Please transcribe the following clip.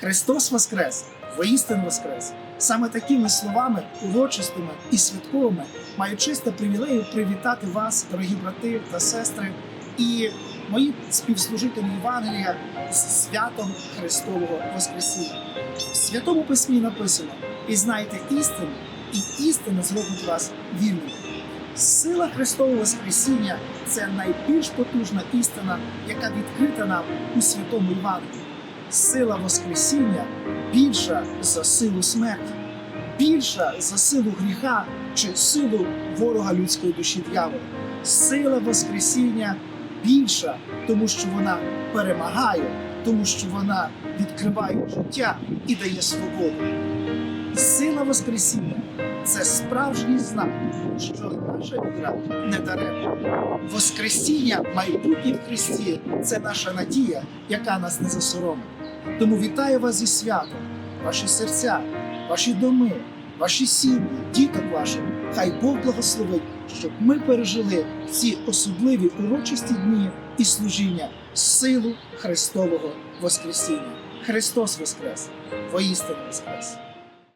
Христос Воскрес! Воістин Воскрес! Саме такими словами, урочистими і святковими, маю чисте привілею привітати вас, дорогі брати та сестри, і мої співслужителі Євангелія з святом Христового Воскресіння. В Святому Письмі написано: пізнайте істину, і істина зробить вас вільними. Сила Христового Воскресіння це найбільш потужна істина, яка відкрита нам у святому Євангелії. Сила Воскресіння більша за силу смерті, більша за силу гріха чи силу ворога людської душі дьявола. Сила Воскресіння більша, тому що вона перемагає, тому що вона відкриває життя і дає свободу. Сила Воскресіння це справжній знак, що наша віра не даремна. Воскресіння майбутнє в Христі це наша надія, яка нас не засоромить. Тому вітаю вас зі святом, ваші серця, ваші доми, ваші сім'ї, діток ваших. Хай Бог благословить, щоб ми пережили ці особливі урочисті дні і служіння силу Христового Воскресіння. Христос Воскрес! Воістину Воскрес!